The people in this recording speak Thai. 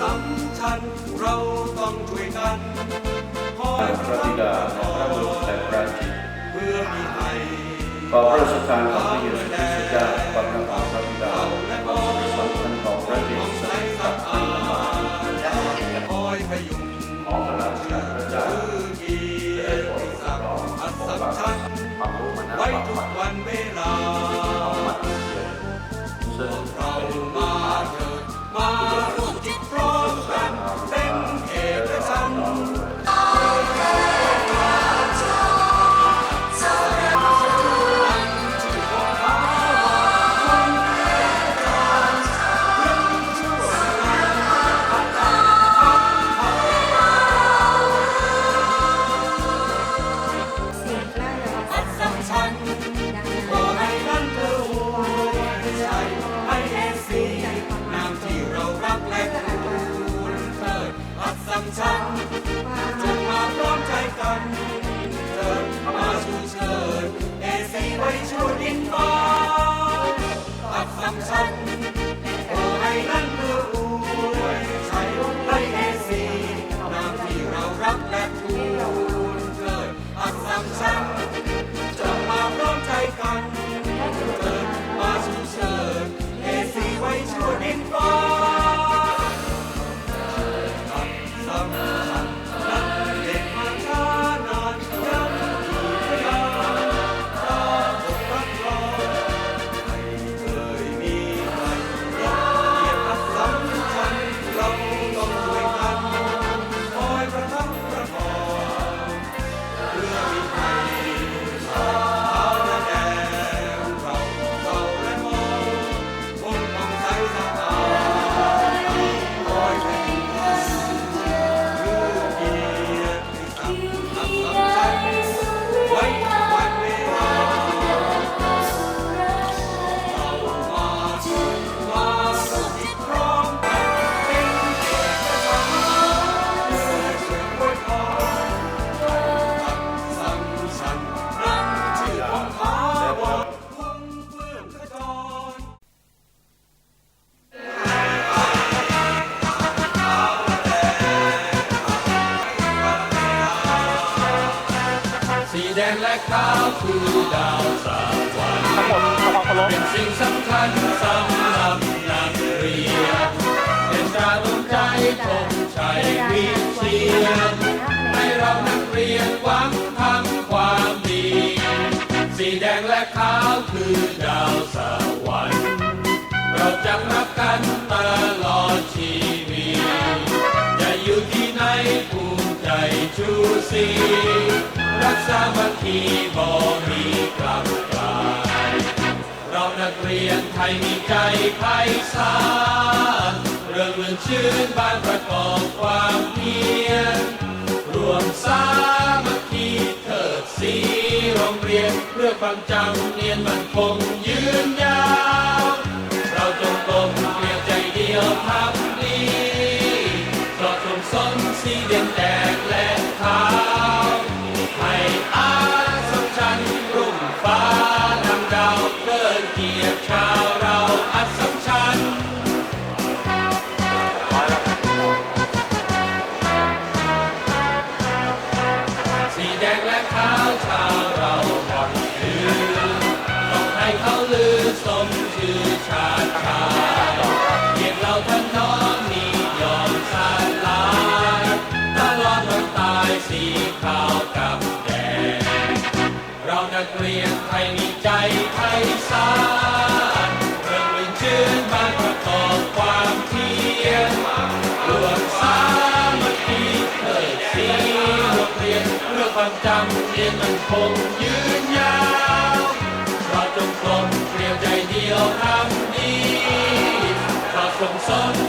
สัมชัญเราต้องช่วยกันคอยพระบิดาและพระบุตรและพระจิตเพื่อมีให้ขอพระราชทานของพระเยซูคริสต์เจ้าความนำของพระบิดาและความสัมพันธ์ของพระจิตสถิตกับที่มาคอยพยุงของพระราชาพระเจ้าคือเกียรติศักดิ์อัศชัญความรู้มันไว้ทุกวันเวลาซึ่งเรามาเถิดมา ว้ชั่ คือดาวสวรรค์ทั้งหมดทำความเคารพเป็นสิ่งสำคัญสำหรับนักเรียนเป็นตราดวงใจธงชัยวิเชียนให้เรานักเรียนหวังทำความดี สีแดงและขาวคือดาวสวรรค์เราจะรักกันตลอดชีวิตจะอยู่ที่ไหนภูมิใจชูสี กษามัคคีบ่มีกลับกลายเรานักเรียนไทยมีใจไพศาลเรื่องเรื่องชื่นบ้านประกอบความเพียรรวมสามัคคีเถิดสีโรงเรียนเพื่อความจำเนียนมันคงยืนยาว เราจงกลมเกลียวใจเดียวทำดีกลอดสมสนสีแดง เลิศเกียรติชาวเราอัศมชันสีแดงและขาวชาวเราหวังลือต้องให้เขาลือสมชื่อ ความจำเรียนมันคงยืนยาวเราจงกลมเกลียวใจเดียวทำดีเราส่งสน